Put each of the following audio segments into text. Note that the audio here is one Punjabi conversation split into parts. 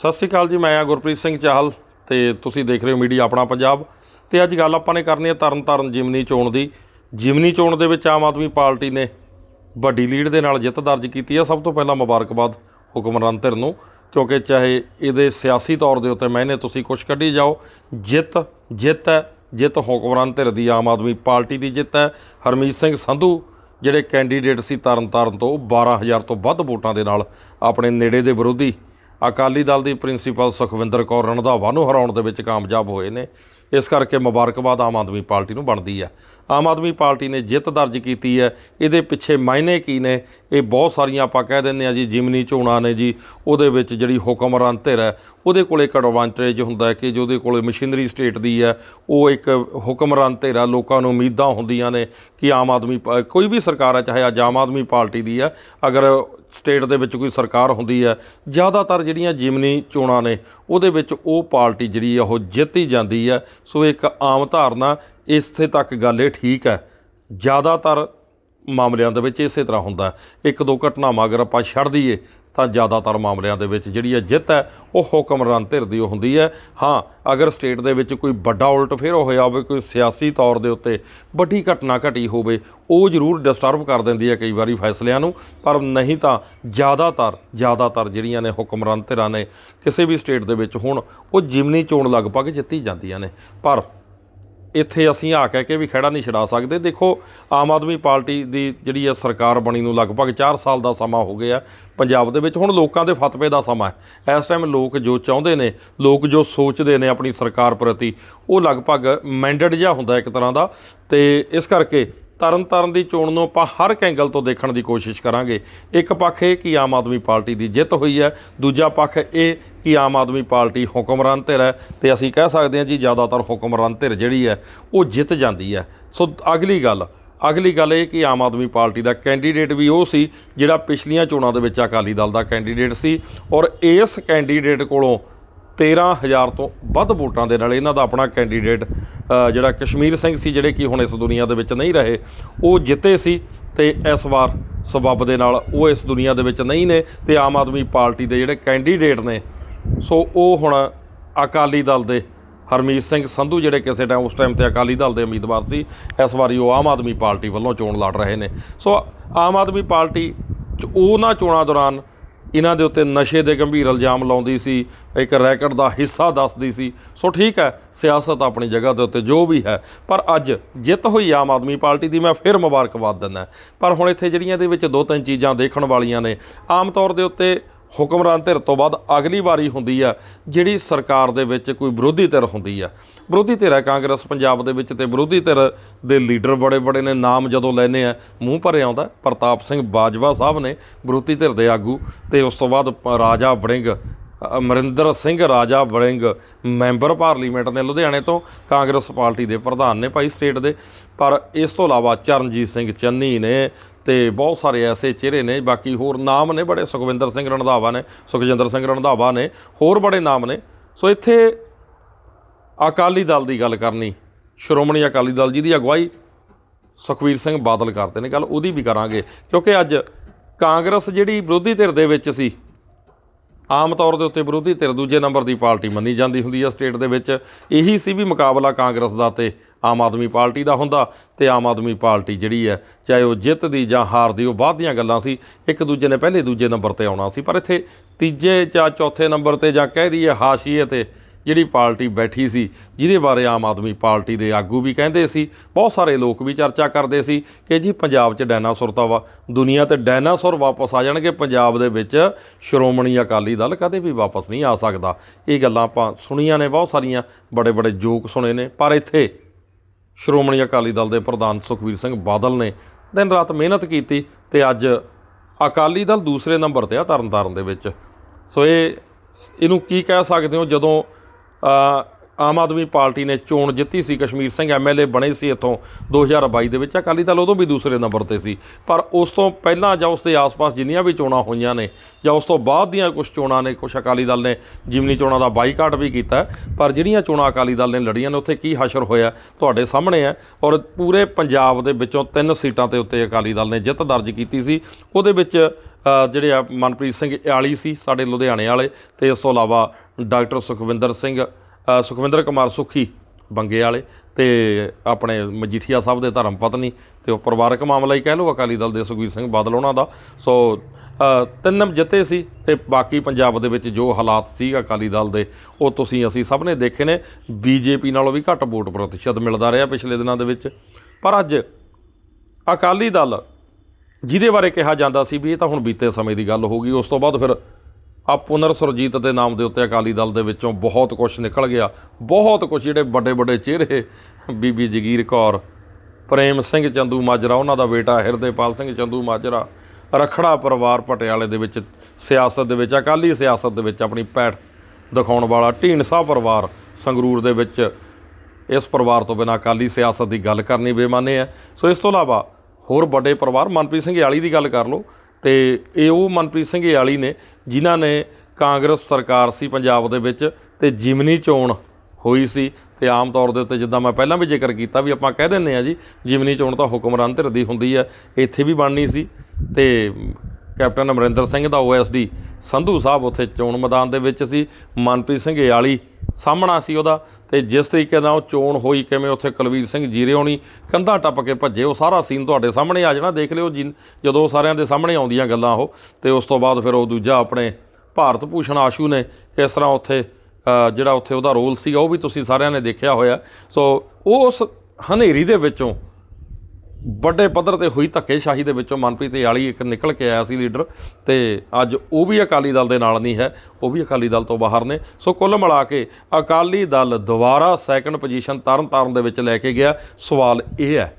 ਸਤਿ ਸ਼੍ਰੀ ਅਕਾਲ ਜੀ, ਮੈਂ ਆ ਗੁਰਪ੍ਰੀਤ ਸਿੰਘ ਚਾਹਲ ਤੇ ਤੁਸੀਂ ਦੇਖ ਰਹੇ ਹੋ ਮੀਡੀਆ ਆਪਣਾ ਪੰਜਾਬ। ਤੇ ਅੱਜ ਗੱਲ ਆਪਾਂ ਨੇ ਕਰਨੀ ਹੈ ਤਰਨਤਾਰਨ ਜਿਮਨੀ ਚੋਣ ਦੀ। ਜਿਮਨੀ ਚੋਣ ਦੇ ਵਿੱਚ ਆਮ ਆਦਮੀ ਪਾਰਟੀ ਨੇ ਵੱਡੀ ਲੀਡ ਦੇ ਨਾਲ ਜਿੱਤ ਦਰਜ ਕੀਤੀ ਹੈ। ਸਭ ਤੋਂ ਪਹਿਲਾਂ ਮੁਬਾਰਕਬਾਦ ਹੁਕਮਰਾਨ ਧਿਰ ਨੂੰ, ਕਿਉਂਕਿ ਚਾਹੇ ਇਹਦੇ ਸਿਆਸੀ ਤੌਰ ਦੇ ਉੱਤੇ ਮੈਨੇ ਤੁਸੀਂ ਕੁਝ ਕੱਢੀ ਜਾਓ, ਜਿੱਤ ਜਿੱਤ ਹੈ, ਜਿੱਤ ਹੁਕਮਰਾਨ ਧਿਰ ਦੀ ਆਮ ਆਦਮੀ ਪਾਰਟੀ ਦੀ ਜਿੱਤ ਹੈ। ਹਰਮੀਤ ਸਿੰਘ ਸੰਧੂ, ਜਿਹੜੇ ਕੈਂਡੀਡੇਟ ਸੀ ਤਰਨਤਾਰਨ ਤੋਂ, ਉਹ 12000 ਤੋਂ ਵੱਧ ਵੋਟਾਂ ਦੇ ਨਾਲ ਆਪਣੇ ਨੇੜੇ ਦੇ ਵਿਰੋਧੀ ਅਕਾਲੀ ਦਲ ਦੀ ਪ੍ਰਿੰਸੀਪਲ ਸੁਖਵਿੰਦਰ ਕੌਰ ਰਣਧਾਵਾ ਨੂੰ ਹਰਾਉਣ ਦੇ ਵਿੱਚ ਕਾਮਯਾਬ ਹੋਏ ਨੇ। ਇਸ ਕਰਕੇ ਮੁਬਾਰਕਬਾਦ ਆਮ ਆਦਮੀ ਪਾਰਟੀ ਨੂੰ ਬਣਦੀ ਹੈ। ਆਮ ਆਦਮੀ ਪਾਰਟੀ ਨੇ ਜਿੱਤ ਦਰਜ ਕੀਤੀ ਹੈ। ਇਹਦੇ ਪਿੱਛੇ ਮਾਇਨੇ ਕੀ ਨੇ? ਇਹ ਬਹੁਤ ਸਾਰੀਆਂ ਆਪਾਂ ਕਹਿ ਦਿੰਦੇ ਆ ਜੀ, ਜਿਮਨੀ ਚੋਣਾਂ ਨੇ ਜੀ, ਉਹਦੇ ਵਿੱਚ ਜਿਹੜੀ ਹੁਕਮਰਾਨ ਧਿਰ ਹੈ, ਉਹਦੇ ਕੋਲੇ ਇੱਕ ਐਡਵਾਂਟੇਜ ਹੁੰਦਾ ਹੈ ਕਿ ਜਿਹਦੇ ਕੋਲੇ ਮਸ਼ੀਨਰੀ ਸਟੇਟ ਦੀ ਹੈ, ਉਹ ਇੱਕ ਹੁਕਮਰਾਨ ਧਿਰ ਹੈ। ਲੋਕਾਂ ਨੂੰ ਉਮੀਦਾਂ ਹੁੰਦੀਆਂ ਨੇ ਕਿ ਆਮ ਆਦਮੀ ਪਾ- ਕੋਈ ਵੀ ਸਰਕਾਰ ਹੈ, ਚਾਹੇ ਅੱਜ ਆਮ ਆਦਮੀ ਪਾਰਟੀ ਦੀ ਹੈ, ਅਗਰ ਸਟੇਟ ਦੇ ਵਿੱਚ ਕੋਈ ਸਰਕਾਰ ਹੁੰਦੀ ਹੈ, ਜ਼ਿਆਦਾਤਰ ਜਿਹੜੀਆਂ ਜਿਮਨੀ ਚੋਣਾਂ ਨੇ, ਉਹਦੇ ਵਿੱਚ ਉਹ ਪਾਰਟੀ ਜਿਹੜੀ ਆ ਉਹ ਜਿੱਤ ਹੀ ਜਾਂਦੀ ਹੈ। ਸੋ ਇੱਕ ਆਮ ਧਾਰਨਾ ਇਸੇ ਤੱਕ ਗੱਲ ਇਹ ਠੀਕ ਹੈ, ਜ਼ਿਆਦਾਤਰ ਮਾਮਲਿਆਂ ਦੇ ਵਿੱਚ ਇਸੇ ਤਰ੍ਹਾਂ ਹੁੰਦਾ ਇੱਕ ਦੋ ਘਟਨਾਵਾਂ ਅਗਰ ਆਪਾਂ ਛੱਡ ਦਈਏ, ਤਾਂ ਜ਼ਿਆਦਾਤਰ ਮਾਮਲਿਆਂ ਦੇ ਵਿੱਚ ਜਿਹੜੀ ਹੈ ਜਿੱਤ ਹੈ, ਉਹ ਹੁਕਮਰਾਨ ਧਿਰ ਦੀ ਹੁੰਦੀ ਹੈ। ਹਾਂ, ਅਗਰ ਸਟੇਟ ਦੇ ਵਿੱਚ ਕੋਈ ਵੱਡਾ ਉਲਟ ਫੇਰ ਹੋਇਆ ਹੋਵੇ, ਕੋਈ ਸਿਆਸੀ ਤੌਰ ਦੇ ਉੱਤੇ ਵੱਡੀ ਘਟਨਾ ਘਟੀ ਹੋਵੇ, ਉਹ ਜ਼ਰੂਰ ਡਿਸਟਰਬ ਕਰ ਦਿੰਦੀ ਹੈ ਕਈ ਵਾਰੀ ਫੈਸਲਿਆਂ ਨੂੰ। ਪਰ ਨਹੀਂ ਤਾਂ ਜ਼ਿਆਦਾਤਰ ਜ਼ਿਆਦਾਤਰ ਜਿਹੜੀਆਂ ਨੇ ਹੁਕਮਰਾਨ ਧਿਰਾਂ ਨੇ, ਕਿਸੇ ਵੀ ਸਟੇਟ ਦੇ ਵਿੱਚ ਹੁਣ ਉਹ ਜਿਮਨੀ ਚੋਣ ਲਗਭਗ ਜਿੱਤੀ ਜਾਂਦੀਆਂ ਨੇ। ਪਰ ਇੱਥੇ ਅਸੀਂ ਆ ਕਹਿ ਕੇ ਵੀ ਖੜਾ ਨਹੀਂ ਛਡਾ ਸਕਦੇ। ਦੇਖੋ, ਆਮ ਆਦਮੀ ਪਾਰਟੀ ਦੀ ਜਿਹੜੀ ਹੈ ਸਰਕਾਰ ਬਣੀ ਨੂੰ ਲਗਭਗ 4 ਸਾਲ ਦਾ ਸਮਾਂ ਹੋ ਗਿਆ। ਪੰਜਾਬ ਦੇ ਵਿੱਚ ਹੁਣ ਲੋਕਾਂ ਦੇ ਫਤਵੇ ਦਾ ਸਮਾਂ ਹੈ। ਇਸ ਟਾਈਮ ਲੋਕ ਜੋ ਚਾਹੁੰਦੇ ਨੇ, ਲੋਕ ਜੋ ਸੋਚਦੇ ਨੇ ਆਪਣੀ ਸਰਕਾਰ ਪ੍ਰਤੀ, ਉਹ ਲਗਭਗ ਮੈਂਡੇਟ ਜਿਹਾ ਹੁੰਦਾ ਇੱਕ ਤਰ੍ਹਾਂ ਦਾ। ਤੇ ਇਸ ਕਰਕੇ ਤਰਨ ਤਾਰਨ ਦੀ ਚੋਣ ਨੂੰ ਆਪਾਂ ਹਰ ਇੱਕ ਐਂਗਲ ਤੋਂ ਦੇਖਣ ਦੀ ਕੋਸ਼ਿਸ਼ ਕਰਾਂਗੇ। ਇੱਕ ਪੱਖ ਇਹ ਕਿ ਆਮ ਆਦਮੀ ਪਾਰਟੀ ਦੀ ਜਿੱਤ ਹੋਈ ਹੈ, ਦੂਜਾ ਪੱਖ ਇਹ ਕਿ ਆਮ ਆਦਮੀ ਪਾਰਟੀ ਹੁਕਮਰਾਨ ਧਿਰ ਹੈ ਤੇ ਅਸੀਂ ਕਹਿ ਸਕਦੇ ਹਾਂ ਜੀ ਜ਼ਿਆਦਾਤਰ ਹੁਕਮਰਾਨ ਧਿਰ ਜਿਹੜੀ ਹੈ, ਉਹ ਜਿੱਤ ਜਾਂਦੀ ਹੈ। ਸੋ ਅਗਲੀ ਗੱਲ ਅਗਲੀ ਗੱਲ ਇਹ ਕਿ ਆਮ ਆਦਮੀ ਪਾਰਟੀ ਦਾ ਕੈਂਡੀਡੇਟ ਵੀ ਉਹ ਸੀ ਜਿਹੜਾ ਪਿਛਲੀਆਂ ਚੋਣਾਂ ਦੇ ਵਿੱਚ ਅਕਾਲੀ ਦਲ ਦਾ ਕੈਂਡੀਡੇਟ ਸੀ ਔਰ ਇਸ ਕੈਂਡੀਡੇਟ ਕੋਲੋਂ 13000 ਤੋਂ ਵੱਧ ਵੋਟਾਂ ਦੇ ਨਾਲ ਇਹਨਾਂ ਦਾ ਆਪਣਾ ਕੈਂਡੀਡੇਟ ਜਿਹੜਾ ਕਸ਼ਮੀਰ ਸਿੰਘ ਸੀ, ਜਿਹੜੇ ਕਿ ਹੁਣ ਇਸ ਦੁਨੀਆ ਦੇ ਵਿੱਚ ਨਹੀਂ ਰਹੇ, ਉਹ ਜਿੱਤੇ ਸੀ ਤੇ ਇਸ ਵਾਰ ਸਬੱਬ ਦੇ ਨਾਲ ਉਹ ਇਸ ਦੁਨੀਆ ਦੇ ਵਿੱਚ ਨਹੀਂ ਨੇ ਤੇ ਆਮ ਆਦਮੀ ਪਾਰਟੀ ਦੇ ਜਿਹੜੇ ਕੈਂਡੀਡੇਟ ਨੇ, ਸੋ ਉਹ ਹੁਣ ਅਕਾਲੀ ਦਲ ਦੇ ਹਰਮੀਤ ਸਿੰਘ ਸੰਧੂ ਜਿਹੜੇ ਕਿਸੇ ਟਾਈਮ ਉਸ ਟਾਈਮ ਤੇ ਅਕਾਲੀ ਦਲ ਦੇ ਉਮੀਦਵਾਰ ਸੀ, ਇਸ ਵਾਰੀ ਉਹ ਆਮ ਆਦਮੀ ਪਾਰਟੀ ਵੱਲੋਂ ਚੋਣ ਲੜ ਰਹੇ ਨੇ। ਸੋ ਆਮ ਆਦਮੀ ਪਾਰਟੀ 'ਚ ਉਹਨਾਂ ਚੋਣਾਂ ਦੌਰਾਨ ਇਹਨਾਂ ਦੇ ਉੱਤੇ ਨਸ਼ੇ ਦੇ ਗੰਭੀਰ ਇਲਜ਼ਾਮ ਲਾਉਂਦੀ ਸੀ, ਇੱਕ ਰੈਕਟ ਦਾ ਹਿੱਸਾ ਦੱਸਦੀ ਸੀ। ਸੋ ਠੀਕ ਹੈ, ਸਿਆਸਤ ਆਪਣੀ ਜਗ੍ਹਾ ਦੇ ਉੱਤੇ ਜੋ ਵੀ ਹੈ, ਪਰ ਅੱਜ ਜਿੱਤ ਹੋਈ ਆਮ ਆਦਮੀ ਪਾਰਟੀ ਦੀ ਮੈਂ ਫਿਰ ਮੁਬਾਰਕਬਾਦ ਦਿੰਦਾ। ਪਰ ਹੁਣ ਇੱਥੇ ਜਿਹੜੀਆਂ ਦੇ ਵਿੱਚ ਦੋ ਤਿੰਨ ਚੀਜ਼ਾਂ ਦੇਖਣ ਵਾਲੀਆਂ ਨੇ, ਆਮ ਤੌਰ ਦੇ ਉੱਤੇ ਹੁਕਮਰਾਨ ਧਿਰ ਤੋਂ ਬਾਅਦ ਅਗਲੀ ਵਾਰੀ ਹੁੰਦੀ ਆ, ਜਿਹੜੀ ਸਰਕਾਰ ਦੇ ਵਿੱਚ ਕੋਈ ਵਿਰੋਧੀ ਧਿਰ ਹੁੰਦੀ ਆ। ਵਿਰੋਧੀ ਧਿਰ ਹੈ ਕਾਂਗਰਸ ਪੰਜਾਬ ਦੇ ਵਿੱਚ ਤੇ ਵਿਰੋਧੀ ਧਿਰ ਦੇ ਲੀਡਰ ਬੜੇ ਬੜੇ ਨੇ, ਨਾਮ ਜਦੋਂ ਲੈਨੇ ਆ, ਮੂੰਹ ਭਰੇ ਆਉਂਦਾ। ਪ੍ਰਤਾਪ ਸਿੰਘ ਬਾਜਵਾ ਸਾਹਿਬ ਨੇ ਵਿਰੋਧੀ ਧਿਰ ਦੇ ਆਗੂ ਤੇ ਉਸ ਤੋਂ ਬਾਅਦ ਪ- ਰਾਜਾ ਵੜਿੰਗ, ਅਮਰਿੰਦਰ ਸਿੰਘ, ਰਾਜਾ ਵੜਿੰਗ, ਮੈਂਬਰ ਪਾਰਲੀਮੈਂਟ ਨੇ ਲੁਧਿਆਣੇ ਤੋਂ ਕਾਂਗਰਸ ਪਾਰਟੀ ਦੇ ਪ੍ਰਧਾਨ ਨੇ ਭਾਈ ਸਟੇਟ ਦੇ। ਪਰ ਇਸ ਤੋਂ ਇਲਾਵਾ ਚਰਨਜੀਤ ਸਿੰਘ ਚੰਨੀ ਨੇ ਤੇ ਬਹੁਤ ਸਾਰੇ ਐਸੇ ਚਿਹਰੇ ਨੇ, ਬਾਕੀ ਹੋਰ ਨਾਮ ਨੇ ਬੜੇ, ਸੁਖਵਿੰਦਰ ਸਿੰਘ ਰਣਧਾਵਾ ਨੇ, ਸੁਖਜਿੰਦਰ ਸਿੰਘ ਰਣਧਾਵਾ ਨੇ, ਹੋਰ ਬੜੇ ਨਾਮ ਨੇ। ਸੋ ਇੱਥੇ ਅਕਾਲੀ ਦਲ ਦੀ ਗੱਲ ਕਰਨੀ, ਸ਼੍ਰੋਮਣੀ ਅਕਾਲੀ ਦਲ ਜਿਹਦੀ ਅਗਵਾਈ ਸੁਖਵੀਰ ਸਿੰਘ ਬਾਦਲ ਕਰਦੇ ਨੇ, ਗੱਲ ਉਹਦੀ ਵੀ ਕਰਾਂਗੇ, ਕਿਉਂਕਿ ਅੱਜ ਕਾਂਗਰਸ ਜਿਹੜੀ ਵਿਰੋਧੀ ਧਿਰ ਦੇ ਵਿੱਚ ਸੀ, ਆਮ ਤੌਰ ਦੇ ਉੱਤੇ ਵਿਰੋਧੀ ਧਿਰ ਦੂਜੇ ਨੰਬਰ ਦੀ ਪਾਰਟੀ ਮੰਨੀ ਜਾਂਦੀ ਹੁੰਦੀ ਹੈ ਸਟੇਟ ਦੇ ਵਿੱਚ। ਇਹੀ ਸੀ ਵੀ ਮੁਕਾਬਲਾ ਕਾਂਗਰਸ ਦਾ ਤੇ ਆਮ ਆਦਮੀ ਪਾਰਟੀ ਦਾ ਹੁੰਦਾ ਤੇ ਆਮ ਆਦਮੀ ਪਾਰਟੀ ਜਿਹੜੀ ਹੈ, ਚਾਹੇ ਉਹ ਜਿੱਤ ਦੀ ਜਾਂ ਹਾਰ ਦੀ, ਉਹ ਬਾਅਦ ਦੀਆਂ ਗੱਲਾਂ ਸੀ। ਇੱਕ ਦੂਜੇ ਨੇ ਪਹਿਲੇ ਦੂਜੇ ਨੰਬਰ ਤੇ ਆਉਣਾ ਸੀ, ਪਰ ਇੱਥੇ ਤੀਜੇ ਜਾਂ ਚੌਥੇ ਨੰਬਰ ਤੇ ਜਾਂ ਕਹਿ ਦਈਏ ਹਾਸ਼ੀਏ ਤੇ ਜਿਹੜੀ ਪਾਰਟੀ ਬੈਠੀ ਸੀ, ਜਿਹਦੇ ਬਾਰੇ ਆਮ ਆਦਮੀ ਪਾਰਟੀ ਦੇ ਆਗੂ ਵੀ ਕਹਿੰਦੇ ਸੀ, ਬਹੁਤ ਸਾਰੇ ਲੋਕ ਵੀ ਚਰਚਾ ਕਰਦੇ ਸੀ ਕਿ ਜੀ ਪੰਜਾਬ 'ਚ ਡਾਇਨਾਸੌਰ ਤਾਂ ਵਾ, ਦੁਨੀਆ ਤੇ ਡਾਇਨਾਸੌਰ ਵਾਪਸ ਆ ਜਾਣਗੇ, ਪੰਜਾਬ ਦੇ ਵਿੱਚ ਸ਼੍ਰੋਮਣੀ ਅਕਾਲੀ ਦਲ ਕਦੇ ਵੀ ਵਾਪਸ ਨਹੀਂ ਆ ਸਕਦਾ। ਇਹ ਗੱਲਾਂ ਆਪਾਂ ਸੁਣੀਆਂ ਨੇ, ਬਹੁਤ ਸਾਰੀਆਂ ਬੜੇ ਬੜੇ ਜੋਕ ਸੁਣੇ ਨੇ, ਪਰ ਇੱਥੇ ਸ਼੍ਰੋਮਣੀ ਅਕਾਲੀ ਦਲ ਦੇ ਪ੍ਰਧਾਨ ਸੁਖਵੀਰ ਸਿੰਘ ਬਾਦਲ ਨੇ ਦਿਨ ਰਾਤ ਮਿਹਨਤ ਕੀਤੀ ਤੇ ਅੱਜ ਅਕਾਲੀ ਦਲ ਦੂਸਰੇ ਨੰਬਰ ਤੇ ਆ ਤਰਨਤਾਰਨ ਦੇ ਵਿੱਚ। ਸੋ ਇਹ, ਇਹਨੂੰ ਕੀ ਕਹਿ ਸਕਦੇ ਹੋ? ਜਦੋਂ ਆਮ ਆਦਮੀ ਪਾਰਟੀ ਨੇ ਚੋਣ ਜਿੱਤੀ ਸੀ, ਕਸ਼ਮੀਰ ਸਿੰਘ ਐਮਐਲਏ ਬਣੇ ਸੀ ਇੱਥੋਂ 2022 ਦੇ ਵਿੱਚ। ਅਕਾਲੀ ਦਲ ਉਦੋਂ ਵੀ ਦੂਸਰੇ ਨੰਬਰ ਤੇ ਸੀ, ਪਰ ਉਸ ਤੋਂ ਪਹਿਲਾਂ ਜਾਂ ਉਸ ਦੇ ਆਸ-ਪਾਸ ਜਿੰਨੀਆਂ ਵੀ ਚੋਣਾਂ ਹੋਈਆਂ ਨੇ ਜਾਂ ਉਸ ਤੋਂ ਬਾਅਦ ਦੀਆਂ ਕੁਝ ਚੋਣਾਂ ਨੇ, ਕੁਝ ਅਕਾਲੀ ਦਲ ਨੇ ਜਿਮਨੀ ਚੋਣਾਂ ਦਾ ਬਾਈਕਾਟ ਵੀ ਕੀਤਾ ਪਰ ਜਿਹੜੀਆਂ ਚੋਣਾਂ ਅਕਾਲੀ ਦਲ ਨੇ ਲੜੀਆਂ ਨੇ, ਉੱਥੇ ਕੀ ਹਸ਼ਰ ਹੋਇਆ ਤੁਹਾਡੇ ਸਾਹਮਣੇ ਹੈ। ਔਰ ਪੂਰੇ ਪੰਜਾਬ ਦੇ ਵਿੱਚੋਂ ਤਿੰਨ ਸੀਟਾਂ ਤੇ ਉੱਤੇ ਅਕਾਲੀ ਦਲ ਨੇ ਜਿੱਤ ਦਰਜ ਕੀਤੀ ਸੀ। ਉਹਦੇ ਵਿੱਚ ਜਿਹੜੇ ਆ ਮਨਪ੍ਰੀਤ ਸਿੰਘ ਇਆਲੀ ਸੀ, ਸਾਡੇ ਲੁਧਿਆਣੇ ਵਾਲੇ ਤੇ ਇਸ ਤੋਂ ਇਲਾਵਾ ਡਾਕਟਰ ਸੁਖਵਿੰਦਰ ਸਿੰਘ ਸੁਖਵਿੰਦਰ ਕੁਮਾਰ ਸੁਖੀ ਬੰਗੇ ਵਾਲੇ ਤੇ ਆਪਣੇ ਮਜੀਠੀਆ ਸਾਹਿਬ ਦੇ ਧਰਮ ਪਤਨੀ ਤੇ ਉਹ ਪਰਿਵਾਰਕ ਮਾਮਲਾ ਹੀ ਕਹਿ ਲਓ ਅਕਾਲੀ ਦਲ ਦੇ ਸੁਖਬੀਰ ਸਿੰਘ ਬਾਦਲ ਉਹਨਾਂ ਦਾ। ਸੋ ਅ, ਤਿੰਨ ਜਿੱਤੇ ਸੀ ਤੇ ਬਾਕੀ ਪੰਜਾਬ ਦੇ ਵਿੱਚ ਜੋ ਹਾਲਾਤ ਸੀ ਅਕਾਲੀ ਦਲ ਦੇ ਉਹ ਤੁਸੀਂ ਅਸੀਂ ਸਭ ਨੇ ਦੇਖੇ ਨੇ। ਬੀਜੇਪੀ ਨਾਲੋਂ ਵੀ ਘੱਟ ਵੋਟ ਪ੍ਰਤੀਸ਼ਤ ਮਿਲਦਾ ਰਿਹਾ ਪਿਛਲੇ ਦਿਨਾਂ ਦੇ ਵਿੱਚ। ਪਰ ਅੱਜ ਅਕਾਲੀ ਦਲ ਜਿਹਦੇ ਬਾਰੇ ਕਿਹਾ ਜਾਂਦਾ ਸੀ ਵੀ ਇਹ ਤਾਂ ਹੁਣ ਬੀਤੇ ਸਮੇਂ ਦੀ ਗੱਲ ਹੋ ਗਈ ਉਸ ਤੋਂ ਬਾਅਦ ਫਿਰ ਆ ਪੁਨਰ ਸੁਰਜੀਤ ਦੇ ਨਾਮ ਦੇ ਉੱਤੇ ਅਕਾਲੀ ਦਲ ਦੇ ਵਿੱਚੋਂ ਬਹੁਤ ਕੁਝ ਨਿਕਲ ਗਿਆ। ਬਹੁਤ ਕੁਝ ਜਿਹੜੇ ਵੱਡੇ ਵੱਡੇ ਚਿਹਰੇ, ਬੀਬੀ ਜਗੀਰ ਕੌਰ, ਪ੍ਰੇਮ ਸਿੰਘ ਚੰਦੂ ਮਾਜਰਾ, ਉਹਨਾਂ ਦਾ ਬੇਟਾ ਹਿਰਦੇਪਾਲ ਸਿੰਘ ਚੰਦੂ ਮਾਜਰਾ, ਰਖੜਾ ਪਰਿਵਾਰ ਪਟਿਆਲੇ ਦੇ ਵਿੱਚ ਸਿਆਸਤ ਦੇ ਵਿੱਚ, ਅਕਾਲੀ ਸਿਆਸਤ ਦੇ ਵਿੱਚ ਆਪਣੀ ਪੈਠ ਦਿਖਾਉਣ ਵਾਲਾ ਢੀਂਡਸਾ ਪਰਿਵਾਰ ਸੰਗਰੂਰ ਦੇ ਵਿੱਚ ਇਸ ਪਰਿਵਾਰ ਤੋਂ ਬਿਨਾਂ ਅਕਾਲੀ ਸਿਆਸਤ ਦੀ ਗੱਲ ਕਰਨੀ ਬੇਮਾਨੇ ਹੈ। ਸੋ ਇਸ ਤੋਂ ਇਲਾਵਾ ਹੋਰ ਵੱਡੇ ਪਰਿਵਾਰ, ਮਨਪ੍ਰੀਤ ਸਿੰਘ ਯਾਲੀ ਦੀ ਗੱਲ ਕਰ ਲਓ, ਤੇ ਇਹ ਉਹ ਮਨਪ੍ਰੀਤ ਸਿੰਘ ਯਾਲੀ ਨੇ ਜਿਨ੍ਹਾਂ ਨੇ ਕਾਂਗਰਸ ਸਰਕਾਰ ਸੀ ਪੰਜਾਬ ਦੇ ਵਿੱਚ ਤੇ ਜਿਮਨੀ ਚੋਣ ਹੋਈ ਸੀ ਤੇ ਆਮ ਤੌਰ ਦੇ ਉੱਤੇ ਜਿੱਦਾਂ ਮੈਂ ਪਹਿਲਾਂ ਵੀ ਜ਼ਿਕਰ ਕੀਤਾ ਵੀ ਆਪਾਂ ਕਹਿ ਦਿੰਦੇ ਆ ਜੀ, ਜਿਮਨੀ ਚੋਣ ਤਾਂ ਹੁਕਮਰਾਨ ਧਿਰ ਦੀ ਹੁੰਦੀ ਹੈ, ਇੱਥੇ ਵੀ ਬਣਨੀ ਸੀ ਤੇ ਕੈਪਟਨ ਅਮਰਿੰਦਰ ਸਿੰਘ ਦਾ ਓਐਸਡੀ ਸੰਧੂ ਸਾਹਿਬ ਉੱਥੇ ਚੋਣ ਮੈਦਾਨ ਦੇ ਵਿੱਚ ਸੀ, ਮਨਪ੍ਰੀਤ ਸਿੰਘ ਯਾਲੀ ਸਾਹਮਣਾ ਸੀ ਉਹਦਾ ਤੇ ਜਿਸ ਤਰੀਕੇ ਨਾਲ ਉਹ ਚੋਣ ਹੋਈ, ਕਿਵੇਂ ਉੱਥੇ ਕੁਲਵੀਰ ਸਿੰਘ ਜੀਰੇ ਹੋਣੀ ਕੰਧਾਂ ਟੱਪ ਕੇ ਭੱਜੇ, ਉਹ ਸਾਰਾ ਸੀਨ ਤੁਹਾਡੇ ਸਾਹਮਣੇ ਆ ਜਾਣਾ, ਦੇਖ ਲਿਓ ਜਿਨ- ਜਦੋਂ ਸਾਰਿਆਂ ਦੇ ਸਾਹਮਣੇ ਆਉਂਦੀਆਂ ਗੱਲਾਂ ਉਹ, ਤੇ ਉਸ ਤੋਂ ਬਾਅਦ ਫਿਰ ਉਹ ਦੂਜਾ ਆਪਣੇ ਭਾਰਤ ਭੂਸ਼ਣ ਆਸ਼ੂ ਨੇ ਕਿਸ ਤਰ੍ਹਾਂ ਉੱਥੇ ਜਿਹੜਾ ਉੱਥੇ ਉਹਦਾ ਰੋਲ ਸੀਗਾ, ਉਹ ਵੀ ਤੁਸੀਂ ਸਾਰਿਆਂ ਨੇ ਦੇਖਿਆ ਹੋਇਆ। ਸੋ ਉਸ ਹਨੇਰੀ ਦੇ ਵਿੱਚੋਂ ਵੱਡੇ ਪੱਧਰ ਤੇ ਹੋਈ ਧੱਕੇਸ਼ਾਹੀ ਦੇ ਵਿੱਚੋਂ ਮਨਪ੍ਰੀਤ ਯਾਲੀ ਇੱਕ ਨਿਕਲ ਕੇ ਆਇਆ ਸੀ ਲੀਡਰ ਤੇ ਅੱਜ ਉਹ ਵੀ ਅਕਾਲੀ ਦਲ ਦੇ ਨਾਲ ਨਹੀਂ ਹੈ, ਉਹ ਵੀ ਅਕਾਲੀ ਦਲ ਤੋਂ ਬਾਹਰ ਨੇ। ਸੋ ਕੁੱਲ ਮਿਲਾ ਕੇ ਅਕਾਲੀ ਦਲ ਦੁਬਾਰਾ ਸੈਕੰਡ ਪੋਜੀਸ਼ਨ ਤਰਨ ਤਾਰਨ ਦੇ ਵਿੱਚ ਲੈ ਕੇ ਗਿਆ। ਸਵਾਲ ਇਹ ਹੈ,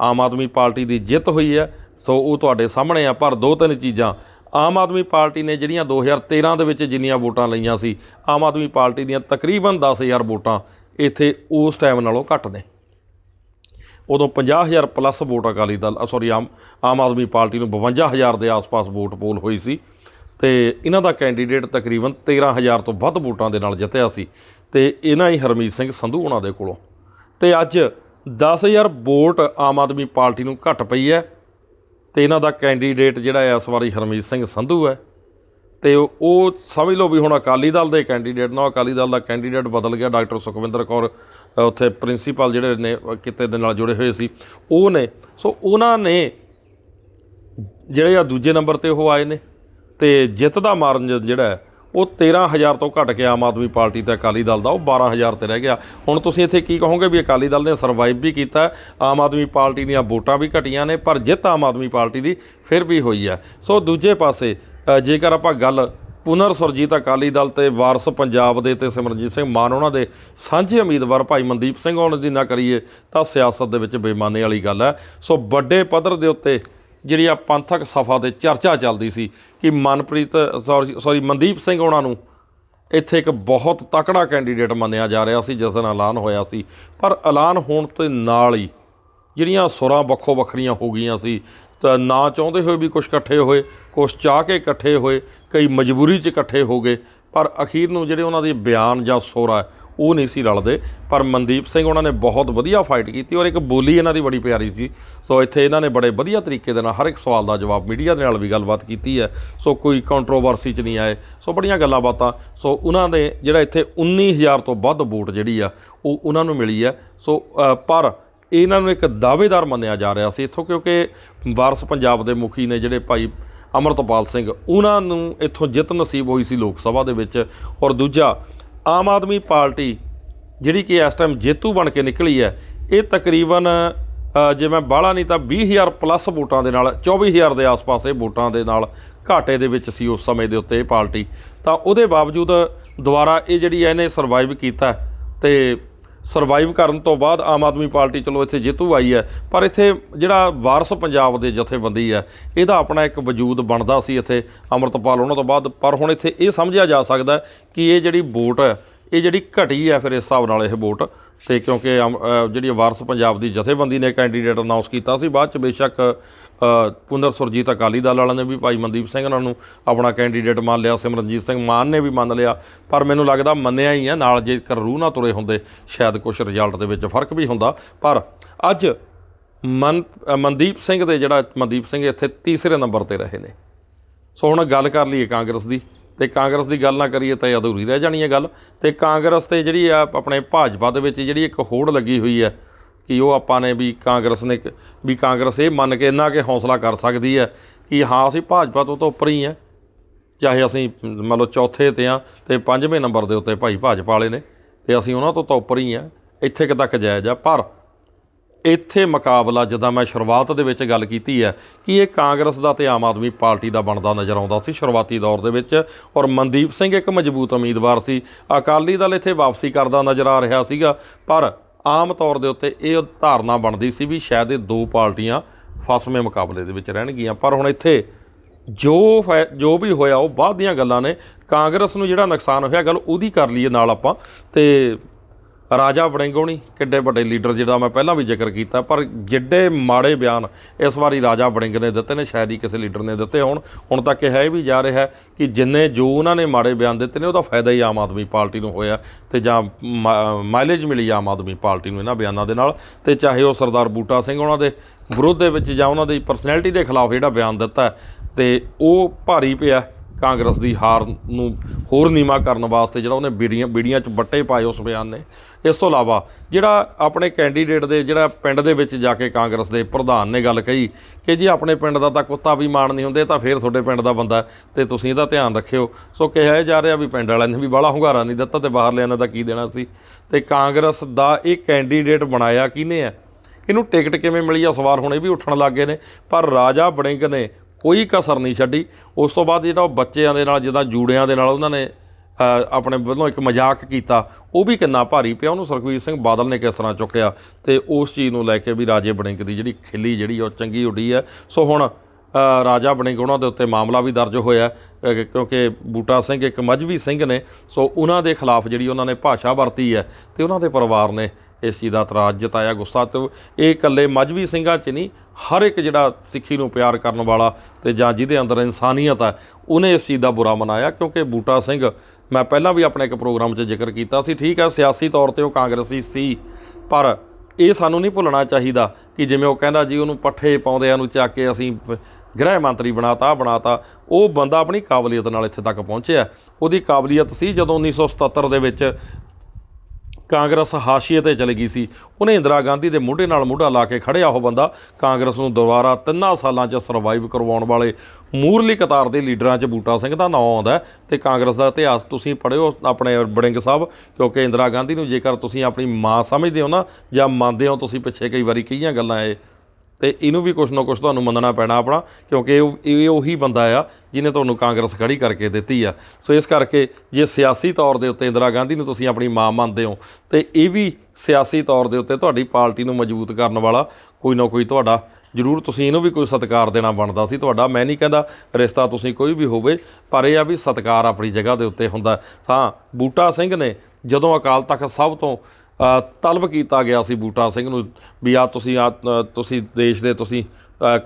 ਆਮ ਆਦਮੀ ਪਾਰਟੀ ਦੀ ਜਿੱਤ ਹੋਈ ਹੈ, ਸੋ ਉਹ ਤੁਹਾਡੇ ਸਾਹਮਣੇ ਆ, ਪਰ ਦੋ ਤਿੰਨ ਚੀਜ਼ਾਂ। ਆਮ ਆਦਮੀ ਪਾਰਟੀ ਨੇ ਜਿਹੜੀਆਂ 2013 ਦੇ ਵਿੱਚ ਜਿੰਨੀਆਂ ਵੋਟਾਂ ਲਈਆਂ ਸੀ, ਆਮ ਆਦਮੀ ਪਾਰਟੀ ਦੀਆਂ ਤਕਰੀਬਨ 10000 ਵੋਟਾਂ ਇੱਥੇ ਉਸ ਟਾਈਮ ਨਾਲੋਂ ਘੱਟ ਨੇ। ਉਦੋਂ 50000 plus vote Akali Dal sorry Aam Aam Aadmi party ਨੂੰ 52000 ਦੇ ਆਸ-ਪਾਸ ਵੋਟ ਪੋਲ ਹੋਈ ਸੀ ਤੇ ਇਹਨਾਂ ਦਾ ਕੈਂਡੀਡੇਟ ਤਕਰੀਬਨ 13000 ਤੋਂ ਵੱਧ ਵੋਟਾਂ ਦੇ ਨਾਲ ਜਿੱਤਿਆ ਸੀ ਤੇ ਇਹਨਾਂ ਹੀ ਹਰਮੀਤ ਸਿੰਘ ਸੰਧੂ ਉਹਨਾਂ ਦੇ ਕੋਲੋਂ। ਤੇ ਅੱਜ 10000 ਵੋਟ ਆਮ ਆਦਮੀ ਪਾਰਟੀ ਨੂੰ ਘੱਟ ਪਈ ਹੈ ਤੇ ਇਹਨਾਂ ਦਾ ਕੈਂਡੀਡੇਟ ਜਿਹੜਾ ਹੈ ਇਸ ਵਾਰੀ ਹਰਮੀਤ ਸਿੰਘ ਸੰਧੂ ਹੈ। ਤੇ ਉਹ ਸਮਝ ਲਓ ਵੀ ਹੁਣ ਅਕਾਲੀ ਦਲ ਦੇ ਕੈਂਡੀਡੇਟ ਨਾਲ ਅਕਾਲੀ ਦਲ ਦਾ ਕੈਂਡੀਡੇਟ ਬਦਲ ਗਿਆ, ਡਾਕਟਰ ਸੁਖਵਿੰਦਰ ਕੌਰ ਉੱਥੇ ਪ੍ਰਿੰਸੀਪਲ ਜਿਹੜੇ ਨੇ ਅ, ਕਿਤੇ ਦੇ ਨਾਲ ਜੁੜੇ ਹੋਏ ਸੀ ਉਹ ਨੇ ਸੋ ਉਹਨਾਂ ਨੇ ਜਿਹੜੇ ਆ ਦੂਜੇ ਨੰਬਰ ਤੇ ਉਹ ਆਏ ਨੇ ਤੇ ਜਿੱਤ ਦਾ ਮਾਰਨ ਜਿਹੜਾ ਹੈ, ਉਹ 13000 ਤੋਂ ਘਟ ਕੇ ਆਮ ਆਦਮੀ ਪਾਰਟੀ ਤੇ ਅਕਾਲੀ ਦਲ ਦਾ ਉਹ 12000 ਤੇ ਰਹਿ ਗਿਆ। ਹੁਣ ਤੁਸੀਂ ਇੱਥੇ ਕੀ ਕਹੋਗੇ ਵੀ ਅਕਾਲੀ ਦਲ ਨੇ ਸਰਵਾਈਵ ਵੀ ਕੀਤਾ ਆਮ ਆਦਮੀ ਪਾਰਟੀ ਦੀਆਂ ਵੋਟਾਂ ਵੀ ਘਟੀਆਂ ਨੇ ਪਰ ਜਿੱਤ ਆਮ ਆਦਮੀ ਪਾਰਟੀ ਦੀ ਫਿਰ ਵੀ ਹੋਈ ਹੈ। ਸੋ ਦੂਜੇ ਪਾਸੇ ਜੇਕਰ ਆਪਾਂ ਗੱਲ ਪੁਨਰ ਸੁਰਜੀਤ ਅਕਾਲੀ ਦਲ ਤੇ ਵਾਰਸ ਪੰਜਾਬ ਦੇ ਤੇ ਸਿਮਰਨਜੀਤ ਸਿੰਘ ਮਾਨ, ਉਹਨਾਂ ਦੇ ਸਾਂਝੇ ਉਮੀਦਵਾਰ ਭਾਈ ਮਨਦੀਪ ਸਿੰਘ ਆਉਣ ਦੀ ਨਾ ਕਰੀਏ ਤਾਂ ਸਿਆਸਤ ਦੇ ਵਿੱਚ ਬੇਈਮਾਨੀ ਵਾਲੀ ਗੱਲ ਹੈ। ਸੋ ਵੱਡੇ ਪੱਧਰ ਦੇ ਉੱਤੇ ਜਿਹੜੀ ਆ ਪੰਥਕ ਸਫਾ ਤੇ ਚਰਚਾ ਚੱਲਦੀ ਸੀ ਕਿ ਮਨਪ੍ਰੀਤ, ਸੌਰੀ ਸੌਰੀ, ਮਨਦੀਪ ਸਿੰਘ ਉਹਨਾਂ ਨੂੰ ਇੱਥੇ ਇੱਕ ਬਹੁਤ ਤਕੜਾ ਕੈਂਡੀਡੇਟ ਮੰਨਿਆ ਜਾ ਰਿਹਾ ਸੀ, ਜਿਸ ਦਿਨ ਐਲਾਨ ਹੋਇਆ ਸੀ। ਪਰ ਐਲਾਨ ਹੋਣ ਤੇ ਨਾਲ ਹੀ ਜਿਹੜੀਆਂ ਸੁਰਾਂ ਵੱਖੋ ਵੱਖਰੀਆਂ ਹੋ ਗਈਆਂ ਸੀ ਤਾਂ ਨਾ ਚਾਹੁੰਦੇ ਹੋਏ ਵੀ ਕੁਝ ਇਕੱਠੇ ਹੋਏ, ਕੁਛ ਚਾਹ ਕੇ ਇਕੱਠੇ ਹੋਏ, ਕਈ ਮਜਬੂਰੀ 'ਚ ਇਕੱਠੇ ਹੋ ਗਏ, ਪਰ ਅਖੀਰ ਨੂੰ ਜਿਹੜੇ ਉਹਨਾਂ ਦੇ ਬਿਆਨ ਜਾਂ ਸੋਰਾ ਹੈ, ਉਹ ਨਹੀਂ ਸੀ ਰਲਦੇ। ਪਰ ਮਨਦੀਪ ਸਿੰਘ ਉਹਨਾਂ ਨੇ ਬਹੁਤ ਵਧੀਆ ਫਾਈਟ ਕੀਤੀ ਔਰ ਇੱਕ ਬੋਲੀ ਇਹਨਾਂ ਦੀ ਬੜੀ ਪਿਆਰੀ ਸੀ। ਸੋ ਇੱਥੇ ਇਹਨਾਂ ਨੇ ਬੜੇ ਵਧੀਆ ਤਰੀਕੇ ਦੇ ਨਾਲ ਹਰ ਇੱਕ ਸਵਾਲ ਦਾ ਜਵਾਬ ਮੀਡੀਆ ਦੇ ਨਾਲ ਵੀ ਗੱਲਬਾਤ ਕੀਤੀ ਹੈ। ਸੋ ਕੋਈ ਕੰਟਰੋਵਰਸੀ 'ਚ ਨਹੀਂ ਆਏ। ਸੋ ਬੜੀਆਂ ਗੱਲਾਂ ਬਾਤਾਂ। ਸੋ ਉਹਨਾਂ ਦੇ ਜਿਹੜਾ ਇੱਥੇ 19000 ਤੋਂ ਵੱਧ ਵੋਟ ਜਿਹੜੀ ਆ, ਉਹ ਉਹਨਾਂ ਨੂੰ ਮਿਲੀ ਹੈ। ਸੋ ਪਰ ਇਹਨਾਂ ਨੂੰ ਇੱਕ ਦਾਅਵੇਦਾਰ ਮੰਨਿਆ ਜਾ ਰਿਹਾ ਸੀ ਇੱਥੋਂ, ਕਿਉਂਕਿ ਵਾਰਸ ਪੰਜਾਬ ਦੇ ਮੁਖੀ ਨੇ ਜਿਹੜੇ ਭਾਈ ਅਮਰਤਪਾਲ ਸਿੰਘ, ਉਹਨਾਂ ਨੂੰ ਇੱਥੋਂ ਜਿੱਤ ਨਸੀਬ ਹੋਈ ਸੀ ਲੋਕ ਸਭਾ ਦੇ ਵਿੱਚ। ਔਰ ਦੂਜਾ, ਆਮ ਆਦਮੀ ਪਾਰਟੀ ਜਿਹੜੀ ਕਿ ਇਸ ਟਾਈਮ ਜੇਤੂ ਬਣ ਕੇ ਨਿਕਲੀ ਹੈ, ਇਹ ਤਕਰੀਬਨ ਜੇ ਮੈਂ ਬਾਹਲਾ ਨਹੀਂ ਤਾਂ 20000 ਪਲੱਸ ਵੋਟਾਂ ਦੇ ਨਾਲ 24000 ਦੇ ਆਸ-ਪਾਸ ਇਹ ਵੋਟਾਂ ਦੇ ਨਾਲ ਘਾਟੇ ਦੇ ਵਿੱਚ ਸੀ ਉਸ ਸਮੇਂ ਦੇ ਉੱਤੇ ਇਹ ਪਾਰਟੀ। ਤਾਂ ਉਹਦੇ ਬਾਵਜੂਦ ਦੁਬਾਰਾ ਇਹ ਜਿਹੜੀ ਹੈ ਇਹਨੇ ਸਰਵਾਈਵ ਕੀਤਾ ਤੇ ਸਰਵਾਈਵ ਕਰਨ ਤੋਂ ਬਾਅਦ ਆਮ ਆਦਮੀ ਪਾਰਟੀ ਚਲੋ ਇੱਥੇ ਜੇਤੂ ਆਈ ਹੈ, ਪਰ ਇੱਥੇ ਜਿਹੜਾ ਵਾਰਸ ਪੰਜਾਬ ਦੇ ਜਥੇਬੰਦੀ ਹੈ, ਇਹਦਾ ਆਪਣਾ ਇੱਕ ਵਜੂਦ ਬਣਦਾ ਸੀ ਇੱਥੇ ਅੰਮ੍ਰਿਤਪਾਲ ਉਹਨਾਂ ਤੋਂ ਬਾਅਦ, ਪਰ ਹੁਣ ਇੱਥੇ ਇਹ ਸਮਝਿਆ ਜਾ ਸਕਦਾ ਕਿ ਇਹ ਜਿਹੜੀ ਵੋਟ ਹੈ, ਇਹ ਜਿਹੜੀ ਘਟੀ ਹੈ ਫਿਰ ਇਸ ਹਿਸਾਬ ਨਾਲ ਇਹ ਵੋਟ ਤੇ ਕਿਉਂਕਿ ਅਮ- ਜਿਹੜੀ ਵਾਰਸ ਪੰਜਾਬ ਦੀ ਜਥੇਬੰਦੀ ਨੇ ਕੈਂਡੀਡੇਟ ਅਨਾਉਂਸ ਕੀਤਾ ਸੀ, ਬਾਅਦ ਚ ਬੇਸ਼ੱਕ ਪੁਨਰ ਸੁਰਜੀਤ ਅਕਾਲੀ ਦਲ ਵਾਲਿਆਂ ਨੇ ਵੀ ਭਾਈ ਮਨਦੀਪ ਸਿੰਘ ਉਹਨਾਂ ਨੂੰ ਆਪਣਾ ਕੈਂਡੀਡੇਟ ਮੰਨ ਲਿਆ, ਸਿਮਰਨਜੀਤ ਸਿੰਘ ਮਾਨ ਨੇ ਵੀ ਮੰਨ ਲਿਆ। ਪਰ ਮੈਨੂੰ ਲੱਗਦਾ ਮੰਨਿਆ ਹੀ ਹੈ ਨਾਲ ਜੇਕਰ ਰੂਹ ਨਾ ਤੁਰੇ ਹੁੰਦੇ, ਸ਼ਾਇਦ ਕੁਝ ਰਿਜ਼ਲਟ ਦੇ ਵਿੱਚ ਫ਼ਰਕ ਵੀ ਹੁੰਦਾ। ਪਰ ਅੱਜ ਮਨ ਮਨਦੀਪ ਸਿੰਘ ਦੇ ਜਿਹੜਾ ਮਨਦੀਪ ਸਿੰਘ ਇੱਥੇ ਤੀਸਰੇ ਨੰਬਰ ਤੇ ਰਹੇ ਨੇ। ਸੋ ਹੁਣ ਗੱਲ ਕਰ ਲਈਏ ਕਾਂਗਰਸ ਦੀ। ਤੇ ਕਾਂਗਰਸ ਦੀ ਗੱਲ ਨਾ ਕਰੀਏ ਤਾਂ ਇਹ ਅਧੂਰੀ ਰਹਿ ਜਾਣੀ ਹੈ ਗੱਲ। ਤੇ ਕਾਂਗਰਸ ਤੇ ਜਿਹੜੀ ਆ ਆਪਣੇ ਭਾਜਪਾ ਦੇ ਵਿੱਚ ਜਿਹੜੀ ਇੱਕ ਹੋੜ ਲੱਗੀ ਹੋਈ ਹੈ ਕਿ ਉਹ ਆਪਾਂ ਨੇ ਵੀ ਕਾਂਗਰਸ ਨੇ ਕ- ਵੀ ਕਾਂਗਰਸ ਇਹ ਮੰਨ ਕੇ ਇੰਨਾ ਕਿ ਹੌਸਲਾ ਕਰ ਸਕਦੀ ਹੈ ਕਿ ਹਾਂ, ਅਸੀਂ ਭਾਜਪਾ ਤੋਂ ਤਾਂ ਉੱਪਰ ਹੀ ਹੈ। ਚਾਹੇ ਅਸੀਂ ਮੰਨ ਲਓ ਚੌਥੇ ਤੇ ਆ ਤੇ ਪੰਜਵੇਂ ਨੰਬਰ ਦੇ ਉੱਤੇ ਭਾਈ ਭਾਜਪਾ ਵਾਲੇ ਨੇ ਤੇ ਅਸੀਂ ਉਹਨਾਂ ਤੋਂ ਤਾਂ ਉੱਪਰ ਹੀ ਆ ਇੱਥੇ ਕਿ ਤੱਕ ਜਾਇਜ਼ ਆ। ਪਰ ਇੱਥੇ ਮੁਕਾਬਲਾ, ਜਿੱਦਾਂ ਮੈਂ ਸ਼ੁਰੂਆਤ ਦੇ ਵਿੱਚ ਗੱਲ ਕੀਤੀ ਹੈ, ਕਿ ਇਹ ਕਾਂਗਰਸ ਦਾ ਤੇ ਆਮ ਆਦਮੀ ਪਾਰਟੀ ਦਾ ਬਣਦਾ ਨਜ਼ਰ ਆਉਂਦਾ ਸੀ ਸ਼ੁਰੂਆਤੀ ਦੌਰ ਦੇ ਵਿੱਚ ਔਰ ਮਨਦੀਪ ਸਿੰਘ ਇੱਕ ਮਜ਼ਬੂਤ ਉਮੀਦਵਾਰ ਸੀ। ਅਕਾਲੀ ਦਲ ਇੱਥੇ ਵਾਪਸੀ ਕਰਦਾ ਨਜ਼ਰ ਆ ਰਿਹਾ ਸੀਗਾ, ਪਰ ਆਮ ਤੌਰ ਦੇ ਉੱਤੇ ਇਹ ਧਾਰਨਾ ਬਣਦੀ ਸੀ ਵੀ ਸ਼ਾਇਦ ਇਹ ਦੋ ਪਾਰਟੀਆਂ ਫਸਵੇਂ ਮੁਕਾਬਲੇ ਦੇ ਵਿੱਚ ਰਹਿਣਗੀਆਂ। ਪਰ ਹੁਣ ਇੱਥੇ ਜੋ ਫੈ- ਜੋ ਵੀ ਹੋਇਆ, ਉਹ ਬਾਅਦ ਦੀਆਂ ਗੱਲਾਂ ਨੇ। ਕਾਂਗਰਸ ਨੂੰ ਜਿਹੜਾ ਨੁਕਸਾਨ ਹੋਇਆ, ਗੱਲ ਉਹਦੀ ਕਰ ਲਈਏ ਨਾਲ ਆਪਾਂ। ਤੇ ਰਾਜਾ ਵੜਿੰਗੋਣੀ ਕਿੱਡੇ ਵੱਡੇ ਲੀਡਰ ਜਿਹੜਾ ਮੈਂ ਪਹਿਲਾਂ ਵੀ ਜ਼ਿਕਰ ਕੀਤਾ ਪਰ ਜਿੱਡੇ ਮਾੜੇ ਬਿਆਨ ਇਸ ਵਾਰੀ ਰਾਜਾ ਵੜਿੰਗ ਨੇ ਦਿੱਤੇ ਨੇ ਸ਼ਾਇਦ ਹੀ ਕਿਸੇ ਲੀਡਰ ਨੇ ਦਿੱਤੇ ਹੋਣ। ਹੁਣ ਤੱਕ ਇਹ ਵੀ ਜਾ ਰਿਹਾ ਕਿ ਜਿੰਨੇ ਜੋ ਉਹਨਾਂ ਨੇ ਮਾੜੇ ਬਿਆਨ ਦਿੱਤੇ ਨੇ ਉਹਦਾ ਫਾਇਦਾ ਹੀ ਆਮ ਆਦਮੀ ਪਾਰਟੀ ਨੂੰ ਹੋਇਆ ਤੇ ਜਾਂ ਮਾਈਲੇਜ ਮਿਲੀ ਆਮ ਆਦਮੀ ਪਾਰਟੀ ਨੂੰ ਇਹਨਾਂ ਬਿਆਨਾਂ ਦੇ ਨਾਲ। ਤੇ ਚਾਹੇ ਉਹ ਸਰਦਾਰ ਬੂਟਾ ਸਿੰਘ ਉਹਨਾਂ ਦੇ ਵਿਰੋਧ ਦੇ ਵਿੱਚ ਜਾਂ ਉਹਨਾਂ ਦੀ ਪਰਸਨੈਲਿਟੀ ਦੇ ਖਿਲਾਫ ਜਿਹੜਾ ਬਿਆਨ ਦਿੱਤਾ ਹੈ, ਤੇ ਉਹ ਭਾਰੀ ਪਿਆ ਕਾਂਗਰਸ ਦੀ ਹਾਰ ਨੂੰ ਹੋਰ ਨੀਮਾ ਕਰਨ ਵਾਸਤੇ ਜਿਹੜਾ ਉਹਨੇ ਬੀੜੀਆਂ ਬੀੜੀਆਂ 'ਚ ਬੱਟੇ ਪਾਏ ਉਸ ਬਿਆਨ ਨੇ। ਇਸ ਤੋਂ ਇਲਾਵਾ ਜਿਹੜਾ ਆਪਣੇ ਕੈਂਡੀਡੇਟ ਦੇ ਜਿਹੜਾ ਪਿੰਡ ਦੇ ਵਿੱਚ ਜਾ ਕੇ ਕਾਂਗਰਸ ਦੇ ਪ੍ਰਧਾਨ ਨੇ ਗੱਲ ਕਹੀ ਕਿ ਜੀ ਆਪਣੇ ਪਿੰਡ ਦਾ ਤਾਂ ਕੁੱਤਾ ਵੀ ਮਾਣ ਨਹੀਂ ਹੁੰਦੇ ਤਾਂ ਫੇਰ ਤੁਹਾਡੇ ਪਿੰਡ ਦਾ ਬੰਦਾ ਹੈ ਤੇ ਤੁਸੀਂ ਇਹਦਾ ਧਿਆਨ ਰੱਖਿਓ। ਸੋ ਕਿਹਾ ਜਾ ਰਿਹਾ ਵੀ ਪਿੰਡ ਵਾਲਿਆਂ ਨੇ ਵੀ ਬਾਹਲਾ ਹੁੰਗਾਰਾ ਨਹੀਂ ਦਿੱਤਾ ਤੇ ਬਾਹਰਲਿਆਂ ਨੇ ਤਾਂ ਕੀ ਦੇਣਾ ਸੀ? ਤੇ ਕਾਂਗਰਸ ਦਾ ਇਹ ਕੈਂਡੀਡੇਟ ਬਣਾਇਆ ਕਿਹਨੇ ਹੈ? ਇਹਨੂੰ ਟਿਕਟ ਕਿਵੇਂ ਮਿਲੀ ਆ? ਸਵਾਲ ਹੁਣ ਇਹ ਵੀ ਉੱਠਣ ਲੱਗ ਗਏ ਨੇ। ਪਰ ਰਾਜਾ ਬੜਿੰਗ ਨੇ ਕੋਈ ਕਸਰ ਨਹੀਂ ਛੱਡੀ। ਉਸ ਤੋਂ ਬਾਅਦ ਜਿਹੜਾ ਉਹ ਬੱਚਿਆਂ ਦੇ ਨਾਲ, ਜਿੱਦਾਂ ਜੂੜਿਆਂ ਦੇ ਨਾਲ ਉਹਨਾਂ ਨੇ ਆਪਣੇ ਵੱਲੋਂ ਇੱਕ ਮਜ਼ਾਕ ਕੀਤਾ, ਉਹ ਵੀ ਕਿੰਨਾ ਭਾਰੀ ਪਿਆ। ਉਹਨੂੰ ਸੁਖਬੀਰ ਸਿੰਘ ਬਾਦਲ ਨੇ ਕਿਸ ਤਰ੍ਹਾਂ ਚੁੱਕਿਆ ਤੇ ਉਸ ਚੀਜ਼ ਨੂੰ ਲੈ ਕੇ ਵੀ ਰਾਜੇ ਵੜਿੰਗ ਦੀ ਜਿਹੜੀ ਖਿੱਲੀ ਜਿਹੜੀ ਉਹ ਚੰਗੀ ਉੱਡੀ ਹੈ ਸੋ ਹੁਣ ਰਾਜਾ ਬਣਿੰਗ ਉਹਨਾਂ ਦੇ ਉੱਤੇ ਮਾਮਲਾ ਵੀ ਦਰਜ ਹੋਇਆ ਕਿਉਂਕਿ ਬੂਟਾ ਸਿੰਘ, ਇੱਕ ਮਜਬੀ ਸਿੰਘ ਨੇ, ਸੋ ਉਹਨਾਂ ਦੇ ਖਿਲਾਫ ਜਿਹੜੀ ਉਹਨਾਂ ਨੇ ਭਾਸ਼ਾ ਵਰਤੀ ਹੈ ਤੇ ਉਹਨਾਂ ਦੇ ਪਰਿਵਾਰ ਨੇ ਇਸ ਚੀਜ਼ ਦਾ ਇਤਰਾਜ਼ ਜਤਾਇਆ ਗੁੱਸਾ। ਤੇ ਇਹ ਇਕੱਲੇ ਮਜਬੀ ਸਿੰਘਾਂ 'ਚ ਨਹੀਂ ਹਰ ਇੱਕ ਜਿਹੜਾ ਸਿੱਖੀ ਨੂੰ ਪਿਆਰ ਕਰਨ ਵਾਲਾ ਤੇ ਜਾਂ ਜਿਹਦੇ ਅੰਦਰ ਇਨਸਾਨੀਅਤ ਹੈ ਉਹਨੇ ਇਸ ਚੀਜ਼ ਦਾ ਬੁਰਾ ਮਨਾਇਆ, ਕਿਉਂਕਿ ਬੂਟਾ ਸਿੰਘ, ਮੈਂ ਪਹਿਲਾਂ ਵੀ ਆਪਣੇ ਇੱਕ ਪ੍ਰੋਗਰਾਮ 'ਚ ਜ਼ਿਕਰ ਕੀਤਾ ਸੀ, ਠੀਕ ਹੈ ਸਿਆਸੀ ਤੌਰ ਤੇ ਉਹ ਕਾਂਗਰਸੀ ਸੀ, ਪਰ ਇਹ ਸਾਨੂੰ ਨਹੀਂ ਭੁੱਲਣਾ ਚਾਹੀਦਾ ਕਿ ਜਿਵੇਂ ਉਹ ਕਹਿੰਦਾ ਜੀ ਉਹਨੂੰ ਪੱਠੇ ਪਾਉਂਦਿਆਂ ਨੂੰ ਚੱਕ ਕੇ ਅਸੀਂ ਗ੍ਰਹਿ ਮੰਤਰੀ ਬਣਾਤਾ ਆਹ ਬਣਾਤਾ, ਉਹ ਬੰਦਾ ਆਪਣੀ ਕਾਬਲੀਅਤ ਨਾਲ ਇੱਥੇ ਤੱਕ ਪਹੁੰਚਿਆ। ਉਹਦੀ ਕਾਬਲੀਅਤ ਸੀ ਜਦੋਂ 1977 ਦੇ ਵਿੱਚ ਕਾਂਗਰਸ ਹਾਸ਼ੀਏ ਤੇ ਚਲੀ ਗਈ ਸੀ। ਉਹਨੇ ਇੰਦਰਾ ਗਾਂਧੀ ਦੇ ਮੋਢੇ ਨਾਲ ਮੋਢਾ ਲਾ ਕੇ ਖੜਿਆ ਉਹ ਬੰਦਾ। ਕਾਂਗਰਸ ਨੂੰ ਦੁਬਾਰਾ ਤਿੰਨਾਂ ਸਾਲਾਂ 'ਚ ਸਰਵਾਈਵ ਕਰਵਾਉਣ ਵਾਲੇ ਮੂਰਲੀ ਕਤਾਰ ਦੇ ਲੀਡਰਾਂ 'ਚ ਬੂਟਾ ਸਿੰਘ ਦਾ ਨਾਮ ਆਉਂਦਾ ਹੈ ਤੇ ਕਾਂਗਰਸ ਦਾ ਇਤਿਹਾਸ ਤੁਸੀਂ ਪੜ੍ਹਿਓ ਆਪਣੇ ਬੜਿੰਗ ਸਾਹਿਬ, ਕਿਉਂਕਿ ਇੰਦਰਾ ਗਾਂਧੀ ਨੂੰ ਜੇਕਰ ਤੁਸੀਂ ਆਪਣੀ ਮਾਂ ਸਮਝਦੇ ਹੋ ਨਾ ਜਾਂ ਮੰਨਦੇ ਹੋ, ਤੁਸੀਂ ਪਿੱਛੇ ਕਈ ਵਾਰੀ ਕਈਆਂ ਗੱਲਾਂ ਇਹ ਤੇ ਇਹਨੂੰ ਵੀ ਕੁਛ ਨਾ ਕੁਛ ਤੁਹਾਨੂੰ ਮੰਨਣਾ ਪੈਣਾ ਆਪਣਾ, ਕਿਉਂਕਿ ਇਹ ਇਹ ਉਹੀ ਬੰਦਾ ਆ ਜਿਹਨੇ ਤੁਹਾਨੂੰ ਕਾਂਗਰਸ ਖੜੀ ਕਰਕੇ ਦਿੱਤੀ ਆ। ਸੋ ਇਸ ਕਰਕੇ ਜੇ ਸਿਆਸੀ ਤੌਰ ਦੇ ਉੱਤੇ ਇੰਦਰਾ ਗਾਂਧੀ ਨੂੰ ਤੁਸੀਂ ਆਪਣੀ ਮਾਂ ਮੰਨਦੇ ਹੋ, ਤੇ ਇਹ ਵੀ ਸਿਆਸੀ ਤੌਰ ਦੇ ਉੱਤੇ ਤੁਹਾਡੀ ਪਾਰਟੀ ਨੂੰ ਮਜ਼ਬੂਤ ਕਰਨ ਵਾਲਾ ਕੋਈ ਨਾ ਕੋਈ ਤੁਹਾਡਾ ਜ਼ਰੂਰ ਤੁਸੀਂ ਇਹਨੂੰ ਵੀ ਕੋਈ ਸਤਿਕਾਰ ਦੇਣਾ ਬਣਦਾ ਸੀ। ਤੁਹਾਡਾ ਮੈਂ ਨਹੀਂ ਕਹਿੰਦਾ ਰਿਸ਼ਤਾ ਤੁਸੀਂ ਕੋਈ ਵੀ ਹੋਵੇ, ਪਰ ਇਹ ਆ ਵੀ ਸਤਿਕਾਰ ਆਪਣੀ ਜਗ੍ਹਾ ਦੇ ਉੱਤੇ ਹੁੰਦਾ। ਤਾਂ ਬੂਟਾ ਸਿੰਘ ਨੇ ਜਦੋਂ ਅਕਾਲ ਤਖਤ ਸਭ ਤੋਂ ਤਲਬ ਕੀਤਾ ਗਿਆ ਸੀ ਬੂਟਾ ਸਿੰਘ ਨੂੰ ਵੀ ਆ ਤੁਸੀਂ ਆ ਤੁਸੀਂ ਦੇਸ਼ ਦੇ ਤੁਸੀਂ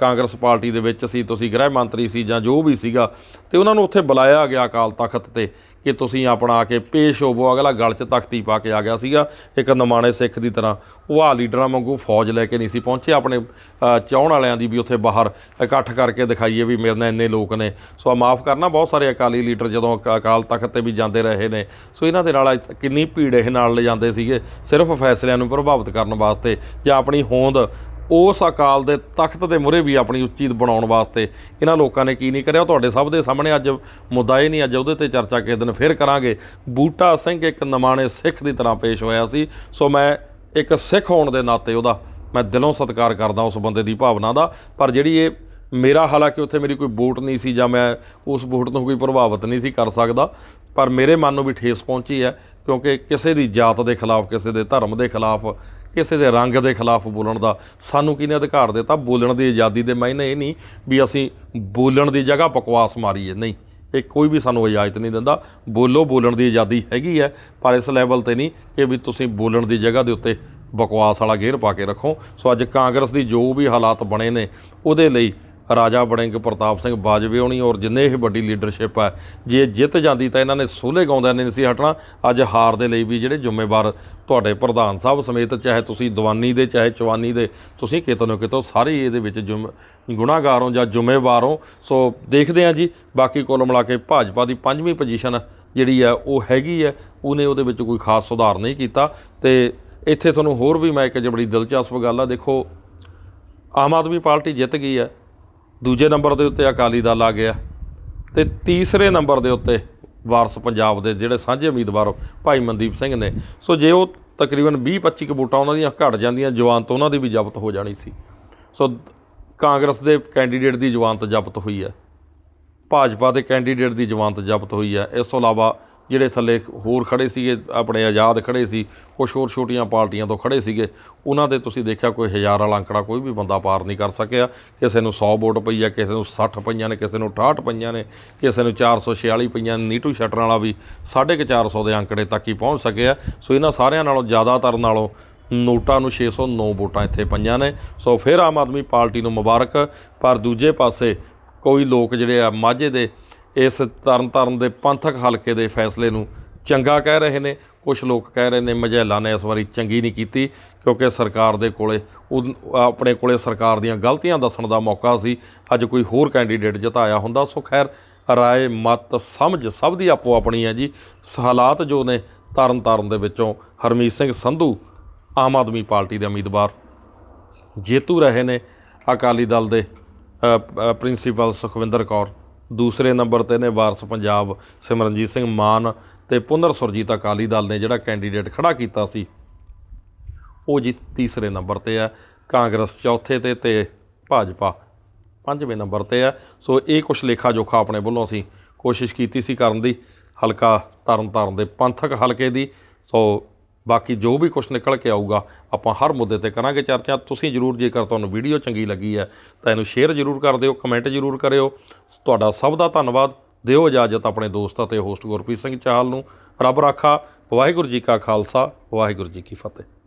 ਕਾਂਗਰਸ ਪਾਰਟੀ ਦੇ ਵਿੱਚ ਸੀ ਤੁਸੀਂ ਗ੍ਰਹਿ ਮੰਤਰੀ ਸੀ ਜਾਂ ਜੋ ਵੀ ਸੀਗਾ ਤੇ ਉਹਨਾਂ ਨੂੰ ਉੱਥੇ ਬੁਲਾਇਆ ਗਿਆ ਅਕਾਲ ਤਖਤ ਤੇ ਕਿ ਤੁਸੀਂ ਆਪਣਾ ਆ ਕੇ ਪੇਸ਼ ਹੋਵੋ। ਅਗਲਾ ਗਲ 'ਚ ਤਖਤੀ ਪਾ ਕੇ ਆ ਗਿਆ ਸੀਗਾ ਇੱਕ ਨਮਾਣੇ ਸਿੱਖ ਦੀ ਤਰ੍ਹਾਂ। ਉਹ ਆ ਲੀਡਰਾਂ ਵਾਂਗੂ ਫੌਜ ਲੈ ਕੇ ਨਹੀਂ ਸੀ ਪਹੁੰਚੇ। ਆਪਣੇ ਅ, ਚਾਹੁਣ ਵਾਲਿਆਂ ਦੀ ਵੀ ਉੱਥੇ ਬਾਹਰ ਇਕੱਠ ਕਰਕੇ ਦਿਖਾਈਏ ਵੀ ਮੇਰੇ ਨਾਲ ਇੰਨੇ ਲੋਕ ਨੇ। ਸੋ ਮਾਫ ਕਰਨਾ ਬਹੁਤ ਸਾਰੇ ਅਕਾਲੀ ਲੀਡਰ ਜਦੋਂ ਅਕ- ਅਕਾਲ ਤਖਤ ਤੇ ਵੀ ਜਾਂਦੇ ਰਹੇ ਨੇ ਸੋ ਇਹਨਾਂ ਦੇ ਨਾਲ ਕਿੰਨੀ ਭੀੜ ਇਹ ਨਾਲ ਲੈ ਸੀਗੇ ਸਿਰਫ ਫੈਸਲਿਆਂ ਨੂੰ ਪ੍ਰਭਾਵਿਤ ਕਰਨ ਵਾਸਤੇ ਜਾਂ ਆਪਣੀ ਹੋਂਦ ਉਸ ਅਕਾਲ ਦੇ ਤਖਤ ਦੇ ਮੂਹਰੇ ਵੀ ਆਪਣੀ ਉੱਚੀ ਬਣਾਉਣ ਵਾਸਤੇ ਇਹਨਾਂ ਲੋਕਾਂ ਨੇ ਕੀ ਨਹੀਂ ਕਰਿਆ? ਉਹ ਤੁਹਾਡੇ ਸਭ ਦੇ ਸਾਹਮਣੇ ਅੱਜ ਮੁੱਦਾ ਇਹ ਨਹੀਂ, ਅੱਜ ਉਹਦੇ ਤੇ ਚਰਚਾ ਕਿਸੇ ਦਿਨ ਫਿਰ ਕਰਾਂਗੇ। ਬੂਟਾ ਸਿੰਘ ਇੱਕ ਨਮਾਣੇ ਸਿੱਖ ਦੀ ਤਰ੍ਹਾਂ ਪੇਸ਼ ਹੋਇਆ ਸੀ। ਸੋ ਮੈਂ ਇੱਕ ਸਿੱਖ ਹੋਣ ਦੇ ਨਾਤੇ ਉਹਦਾ ਮੈਂ ਦਿਲੋਂ ਸਤਿਕਾਰ ਕਰਦਾ ਉਸ ਬੰਦੇ ਦੀ ਭਾਵਨਾ ਦਾ। ਪਰ ਜਿਹੜੀ ਇਹ ਮੇਰਾ ਹਾਲਾਂਕਿ ਉੱਥੇ ਮੇਰੀ ਕੋਈ ਵੋਟ ਨਹੀਂ ਸੀ ਜਾਂ ਮੈਂ ਉਸ ਵੋਟ ਤੋਂ ਕੋਈ ਪ੍ਰਭਾਵਿਤ ਨਹੀਂ ਸੀ ਕਰ ਸਕਦਾ, ਪਰ ਮੇਰੇ ਮਨ ਨੂੰ ਵੀ ਠੇਸ ਪਹੁੰਚੀ ਹੈ ਕਿਉਂਕਿ ਕਿਸੇ ਦੀ ਜਾਤ ਦੇ ਖਿਲਾਫ, ਕਿਸੇ ਦੇ ਧਰਮ ਦੇ ਖਿਲਾਫ ਕਿਸੇ ਦੇ ਰੰਗ ਦੇ ਖਿਲਾਫ ਬੋਲਣ ਦਾ। ਸਾਨੂੰ ਕਿਹਨੇ ਅਧਿਕਾਰ ਦਿੱਤਾ? ਬੋਲਣ ਦੀ ਆਜ਼ਾਦੀ ਦੇ ਮਾਇਨੇ ਇਹ ਨਹੀਂ ਵੀ ਅਸੀਂ ਬੋਲਣ ਦੀ ਜਗ੍ਹਾ ਬਕਵਾਸ ਮਾਰੀਏ ਨਹੀਂ, ਇਹ ਕੋਈ ਵੀ ਸਾਨੂੰ ਇਜਾਜ਼ਤ ਨਹੀਂ ਦਿੰਦਾ। ਬੋਲੋ, ਬੋਲਣ ਦੀ ਆਜ਼ਾਦੀ ਹੈਗੀ ਹੈ, ਪਰ ਇਸ ਲੈਵਲ ਤੇ ਨਹੀਂ ਕਿ ਵੀ ਤੁਸੀਂ ਬੋਲਣ ਦੀ ਜਗ੍ਹਾ ਦੇ ਉੱਤੇ ਬਕਵਾਸ ਵਾਲਾ ਗੇਅਰ ਪਾ ਕੇ ਰੱਖੋ। ਸੋ ਅੱਜ ਕਾਂਗਰਸ ਦੀ ਜੋ ਵੀ ਹਾਲਾਤ ਬਣੇ ਨੇ, ਉਹਦੇ ਲਈ ਰਾਜਾ ਵੜਿੰਗ ਪ੍ਰਤਾਪ ਸਿੰਘ ਬਾਜਵੇ ਹੋਣੀ ਔਰ ਜਿੰਨੇ ਇਹ ਵੱਡੀ ਲੀਡਰਸ਼ਿਪ ਹੈ, ਜੇ ਜਿੱਤ ਜਾਂਦੀ ਤਾਂ ਇਹਨਾਂ ਨੇ ਸੋਲੇ ਗਾਉਂਦਿਆਂ ਨੇ ਨਹੀਂ ਸੀ ਹਟਣਾ। ਅੱਜ ਹਾਰ ਦੇ ਲਈ ਵੀ ਜਿਹੜੇ ਜ਼ਿੰਮੇਵਾਰ ਤੁਹਾਡੇ ਪ੍ਰਧਾਨ ਸਾਹਿਬ ਸਮੇਤ ਚਾਹੇ ਤੁਸੀਂ ਦਵਾਨੀ ਦੇ, ਚਾਹੇ ਚਵਾਨੀ ਦੇ, ਤੁਸੀਂ ਕਿਤੋਂ ਨਾ ਕਿਤੋਂ ਸਾਰੇ ਇਹਦੇ ਵਿੱਚ ਜ਼ਿੰਮ, ਗੁਨਾਹਗਾਰ ਹੋ ਜਾਂ ਜ਼ਿੰਮੇਵਾਰ ਹੋ। ਸੋ ਦੇਖਦੇ ਹਾਂ ਜੀ, ਬਾਕੀ ਕੁੱਲ ਮਿਲਾ ਕੇ ਭਾਜਪਾ ਦੀ ਪੰਜਵੀਂ ਪੋਜੀਸ਼ਨ ਜਿਹੜੀ ਹੈ, ਉਹ ਹੈਗੀ ਹੈ। ਉਹਨੇ ਉਹਦੇ ਵਿੱਚ ਕੋਈ ਖਾਸ ਸੁਧਾਰ ਨਹੀਂ ਕੀਤਾ। ਤੇ ਇੱਥੇ ਤੁਹਾਨੂੰ ਹੋਰ ਵੀ ਮੈਂ ਇੱਕ ਜਿਹੜੀ ਬੜੀ ਦਿਲਚਸਪ ਗੱਲ ਆ, ਦੇਖੋ, ਆਮ ਆਦਮੀ ਪਾਰਟੀ ਜਿੱਤ ਗਈ ਹੈ। ਦੂਜੇ ਨੰਬਰ ਦੇ ਉੱਤੇ ਅਕਾਲੀ ਦਲ ਆ ਗਿਆ ਤੇ ਤੀਸਰੇ ਨੰਬਰ ਦੇ ਉੱਤੇ ਵਾਰਸ ਪੰਜਾਬ ਦੇ ਜਿਹੜੇ ਸਾਂਝੇ ਉਮੀਦਵਾਰ ਭਾਈ ਮਨਦੀਪ ਸਿੰਘ ਨੇ। ਸੋ ਜੇ ਉਹ ਤਕਰੀਬਨ 20 25 ਕੁ ਵੋਟਾਂ ਉਹਨਾਂ ਦੀਆਂ ਘਟ ਜਾਂਦੀਆਂ, ਜਵਾਨ ਤੋਂ ਉਹਨਾਂ ਦੀ ਵੀ ਜ਼ਬਤ ਹੋ ਜਾਣੀ ਸੀ। ਸੋ ਕਾਂਗਰਸ ਦੇ ਕੈਂਡੀਡੇਟ ਦੀ ਜਵਾਨਤ ਜ਼ਬਤ ਹੋਈ ਹੈ। ਭਾਜਪਾ ਦੇ ਕੈਂਡੀਡੇਟ ਦੀ ਜਵਾਨਤ ਜ਼ਬਤ ਹੋਈ ਹੈ। ਇਸ ਤੋਂ ਇਲਾਵਾ ਜਿਹੜੇ ਥੱਲੇ ਹੋਰ ਖੜੇ ਸੀਗੇ, ਆਪਣੇ ਆਜ਼ਾਦ ਖੜੇ ਸੀ, ਕੁਛ ਹੋਰ ਛੋਟੀਆਂ ਪਾਰਟੀਆਂ ਤੋਂ ਖੜੇ ਸੀਗੇ, ਉਹਨਾਂ ਦੇ ਤੁਸੀਂ ਦੇਖਿਆ ਕੋਈ ਹਜ਼ਾਰ ਵਾਲਾ ਅੰਕੜਾ ਕੋਈ ਵੀ ਬੰਦਾ ਪਾਰ ਨਹੀਂ ਕਰ ਸਕਿਆ। ਕਿਸੇ ਨੂੰ 100 ਵੋਟ ਪਈ ਆ, ਕਿਸੇ ਨੂੰ 60 ਪਈਆਂ ਨੇ, ਕਿਸੇ ਨੂੰ 68 ਪਈਆਂ ਨੇ, ਕਿਸੇ ਨੂੰ 446 ਪਈਆਂ ਨੇ, ਨੀਟੂ ਸ਼ਟਰ ਵਾਲਾ ਵੀ 450 ਦੇ ਅੰਕੜੇ ਤੱਕ ਹੀ ਪਹੁੰਚ ਸਕਿਆ। ਸੋ ਇਹਨਾਂ ਸਾਰਿਆਂ ਨਾਲੋਂ ਜ਼ਿਆਦਾਤਰ ਨਾਲੋਂ ਨੋਟਾਂ ਨੂੰ 609 ਵੋਟਾਂ ਇੱਥੇ ਪਈਆਂ ਨੇ। ਸੋ ਫਿਰ ਆਮ ਆਦਮੀ ਪਾਰਟੀ ਨੂੰ ਮੁਬਾਰਕ। ਪਰ ਦੂਜੇ ਪਾਸੇ ਕੋਈ ਲੋਕ ਜਿਹੜੇ ਆ, ਮਾਝੇ ਦੇ ਇਸ ਤਰਨਤਾਰਨ ਦੇ ਪੰਥਕ ਹਲਕੇ ਦੇ ਫੈਸਲੇ ਨੂੰ ਚੰਗਾ ਕਹਿ ਰਹੇ ਨੇ। ਕੁਝ ਲੋਕ ਕਹਿ ਰਹੇ ਨੇ ਮਝੈਲਾ ਨੇ ਇਸ ਵਾਰੀ ਚੰਗੀ ਨਹੀਂ ਕੀਤੀ, ਕਿਉਂਕਿ ਸਰਕਾਰ ਦੇ ਕੋਲੇ ਉਹ ਆਪਣੇ ਕੋਲੇ ਸਰਕਾਰ ਦੀਆਂ ਗਲਤੀਆਂ ਦੱਸਣ ਦਾ ਮੌਕਾ ਸੀ। ਅੱਜ ਕੋਈ ਹੋਰ ਕੈਂਡੀਡੇਟ ਜਿਤਾਇਆ ਹੁੰਦਾ, ਸੋ ਖੈਰ, ਰਾਏ ਮਤ ਸਮਝ ਸਭ ਦੀ ਆਪੋ ਆਪਣੀ ਹੈ ਜੀ। ਸ- ਹਾਲਾਤ ਜੋ ਨੇ ਤਰਨ ਤਾਰਨ ਦੇ ਵਿੱਚੋਂ, ਹਰਮੀਤ ਸਿੰਘ ਸੰਧੂ, ਆਮ ਆਦਮੀ ਪਾਰਟੀ ਦੇ ਉਮੀਦਵਾਰ ਜੇਤੂ ਰਹੇ ਨੇ। ਅਕਾਲੀ ਦਲ ਦੇ ਪ੍ਰਿੰਸੀਪਲ ਸੁਖਵਿੰਦਰ ਕੌਰ। ਦੂਸਰੇ ਨੰਬਰ ਤੇ ਨੇ ਵਾਰਸ ਪੰਜਾਬ ਸਿਮਰਨਜੀਤ ਸਿੰਘ ਮਾਨ ਤੇ ਪੁਨਰ ਸੁਰਜੀਤ ਅਕਾਲੀ ਦਲ ਨੇ ਜਿਹੜਾ ਕੈਂਡੀਡੇਟ ਖੜਾ ਕੀਤਾ ਸੀ, ਉਹ ਜੀ ਤੀਸਰੇ ਨੰਬਰ ਤੇ ਹੈ। ਕਾਂਗਰਸ ਚੌਥੇ ਤੇ ਤੇ ਭਾਜਪਾ ਪੰਜਵੇਂ ਨੰਬਰ ਤੇ ਹੈ। ਸੋ ਇਹ ਕੁਛ ਲੇਖਾ ਜੋਖਾ ਆਪਣੇ ਵੱਲੋਂ ਅਸੀਂ ਕੋਸ਼ਿਸ਼ ਕੀਤੀ ਸੀ ਕਰਨ ਦੀ, ਹਲਕਾ ਤਰਨਤਾਰਨ ਦੇ ਪੰਥਕ ਹਲਕੇ ਦੀ। ਸੋ ਬਾਕੀ ਜੋ ਵੀ ਕੁਛ ਨਿਕਲ ਕੇ ਆਊਗਾ, ਆਪਾਂ ਹਰ ਮੁੱਦੇ ਤੇ ਕਰਾਂਗੇ ਚਰਚਾ। ਤੁਸੀਂ ਜਰੂਰ ਜੇਕਰ ਤੁਹਾਨੂੰ ਵੀਡੀਓ ਚੰਗੀ ਲੱਗੀ ਹੈ, ਤਾਂ ਇਹਨੂੰ ਸ਼ੇਅਰ ਜਰੂਰ ਕਰ ਦਿਓ ਕਮੈਂਟ ਜਰੂਰ ਕਰਿਓ। ਤੁਹਾਡਾ ਸਭ ਦਾ ਧੰਨਵਾਦ। ਦਿਓ ਇਜਾਜ਼ਤ ਆਪਣੇ ਦੋਸਤ ਅਤੇ ਹੋਸਟ ਗੁਰਪ੍ਰੀਤ ਸਿੰਘ ਚਾਹਲ ਨੂੰ। ਰੱਬ ਰਾਖਾ, ਵਾਹਿਗੁਰੂ ਜੀ ਕਾ ਖਾਲਸਾ, ਵਾਹਿਗੁਰੂ ਜੀ ਕੀ ਫਤਿਹ।